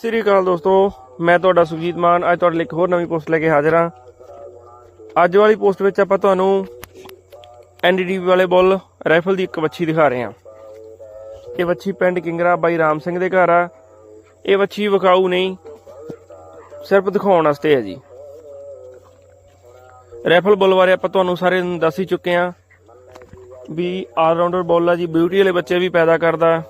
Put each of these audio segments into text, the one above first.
ਸ੍ਰੀ ਅਕਾਲ ਦੋਸਤੋ, ਮੈਂ ਤੁਹਾਡਾ ਸੁਖਜੀਤ ਮਾਨ, ਅੱਜ ਤੁਹਾਡੇ ਲਈ ਇੱਕ ਹੋਰ ਨਵੀਂ ਪੋਸਟ ਲੈ ਕੇ ਹਾਜ਼ਰ ਹਾਂ। ਅੱਜ ਵਾਲੀ ਪੋਸਟ ਵਿੱਚ ਆਪਾਂ ਤੁਹਾਨੂੰ ਐਨਡੀਡੀਬੀ ਵਾਲੇ ਬੁੱਲ, ਰਾਈਫਲ ਦੀ ਇੱਕ ਵੱਛੀ ਦਿਖਾ ਰਹੇ ਹਾਂ। ਇਹ ਵੱਛੀ ਪਿੰਡ ਕਿੰਗਰਾ ਬਾਈ ਰਾਮ ਸਿੰਘ ਦੇ ਘਰ ਆ। ਇਹ ਵੱਛੀ ਵਿਖਾਊ ਨਹੀਂ, ਸਿਰਫ ਦਿਖਾਉਣ ਵਾਸਤੇ ਹੈ ਜੀ। ਰਾਈਫਲ ਬੁੱਲ ਬਾਰੇ ਆਪਾਂ ਤੁਹਾਨੂੰ ਸਾਰੇ ਨੂੰ ਦੱਸ ਹੀ ਚੁੱਕੇ ਹਾਂ ਵੀ ਆਲ ਆਲਰਾਊਂਡਰ ਬੁੱਲ ਆ ਜੀ ਬਿਊਟੀ ਵਾਲੇ ਬੱਚੇ ਵੀ ਪੈਦਾ ਕਰਦਾ।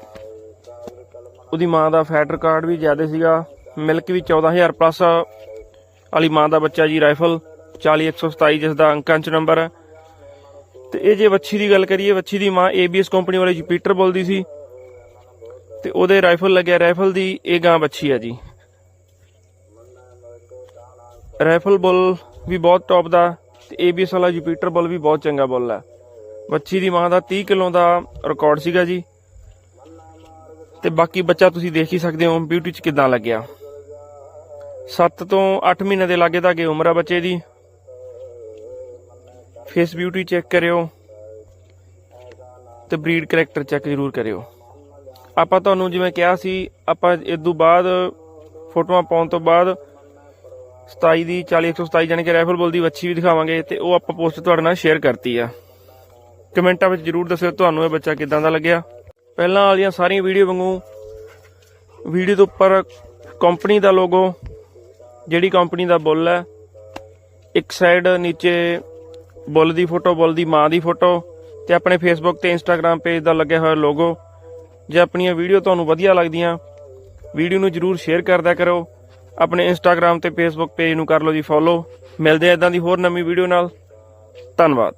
ਉਹਦੀ ਮਾਂ ਦਾ ਫੈਟ ਰਿਕਾਰਡ ਵੀ ਜ਼ਿਆਦਾ ਸੀਗਾ। ਮਿਲਕ ਵੀ 14000 ਪਲੱਸ ਵਾਲੀ ਮਾਂ ਦਾ ਬੱਚਾ ਜੀ ਰਾਈਫਲ 40127 ਜਿਸ ਦਾ ਅੰਕਾਂ ਚ ਨੰਬਰ ਹੈ ਤੇ ਇਹ ਜੇ ਵੱਛੀ ਦੀ ਗੱਲ ਕਰੀਏ, ਵੱਛੀ ਦੀ ਮਾਂ ABS ਕੰਪਨੀ ਵਾਲੇ ਜੁਪੀਟਰ ਬੋਲਦੀ ਸੀ। ਤੇ ਉਹਦੇ ਰਾਈਫਲ ਲੱਗਿਆ, ਰਾਈਫਲ ਦੀ ਇਹ ਗਾਂ ਵੱਛੀ ਹੈ ਜੀ। ਰਾਈਫਲ ਬੁੱਲ ਵੀ ਬਹੁਤ ਟੌਪ ਦਾ ਤੇ ABS ਵਾਲਾ ਜੁਪੀਟਰ ਬੁੱਲ ਵੀ ਬਹੁਤ ਚੰਗਾ ਬੁੱਲ ਹੈ ਵੱਛੀ ਦੀ ਮਾਂ ਦਾ 30 ਕਿਲੋ ਦਾ ਰਿਕਾਰਡ ਸੀਗਾ ਜੀ। ਤੇ ਬਾਕੀ ਬੱਚਾ ਤੁਸੀਂ ਦੇਖ ਹੀ ਸਕਦੇ ਹੋ ਬਿਊਟੀ ਚ ਕਿਦਾਂ ਲੱਗਿਆ। 7 ਤੋਂ 8 ਮਹੀਨੇ ਦੇ ਲਾਗੇ ਤੱਕ ਉਮਰ ਆ ਬੱਚੇ ਦੀ। ਫੇਸ ਬਿਊਟੀ ਚੈੱਕ ਕਰਿਓ ਤੇ ਬਰੀਡ ਕੈਰੈਕਟਰ ਚੈੱਕ ਜ਼ਰੂਰ ਕਰਿਓ। ਆਪਾਂ ਤੁਹਾਨੂੰ ਜਿਵੇਂ ਕਿਹਾ ਸੀ, ਆਪਾਂ ਇਸ ਤੋਂ ਬਾਅਦ ਫੋਟੋਆਂ ਪਾਉਣ ਤੋਂ ਬਾਅਦ 27 ਦੀ 40 127 ਜਾਨੀ ਕਿ ਰਾਈਫਲ ਬੁੱਲ ਦੀ ਵੱਛੀ ਵੀ ਦਿਖਾਵਾਂਗੇ ਤੇ ਉਹ ਆਪਾਂ ਪੋਸਟ ਤੁਹਾਡੇ ਨਾਲ ਸ਼ੇਅਰ ਕਰਤੀ ਆ। ਕਮੈਂਟਾਂ ਵਿੱਚ ਜਰੂਰ ਦੱਸਿਓ ਤੁਹਾਨੂੰ ਇਹ ਬੱਚਾ ਕਿਦਾਂ ਦਾ ਲੱਗਿਆ। ਪਹਿਲਾਂ ਵਾਲੀਆਂ ਸਾਰੀਆਂ ਵੀਡੀਓ ਵਾਂਗੂ ਵੀਡੀਓ ਦੇ ਉੱਪਰ ਕੰਪਨੀ ਦਾ ਲੋਗੋ ਜਿਹੜੀ ਕੰਪਨੀ ਦਾ ਬੁੱਲ ਹੈ, ਇੱਕ ਸਾਈਡ ਨੀਚੇ ਬੁੱਲ ਦੀ ਫੋਟੋ ਬੁੱਲ ਦੀ ਮਾਂ ਦੀ ਫੋਟੋ ਤੇ ਆਪਣੇ ਫੇਸਬੁੱਕ ਤੇ ਇੰਸਟਾਗ੍ਰam ਪੇਜ ਦਾ ਲੱਗਿਆ ਹੋਇਆ ਲੋਗੋ ਜੇ ਆਪਣੀਆਂ ਵੀਡੀਓ ਤੁਹਾਨੂੰ ਵਧੀਆ ਲੱਗਦੀਆਂ, ਵੀਡੀਓ ਨੂੰ ਜਰੂਰ ਸ਼ੇਅਰ ਕਰਦਿਆ ਕਰੋ। ਆਪਣੇ ਇੰਸਟਾਗ੍ਰam ਤੇ ਫੇਸਬੁੱਕ ਪੇਜ ਨੂੰ ਕਰ ਲਓ ਜੀ ਫੋਲੋ ਮਿਲਦੇ ਆ ਇਦਾਂ ਦੀ ਹੋਰ ਨਵੀਂ ਵੀਡੀਓ ਨਾਲ। ਧੰਨਵਾਦ।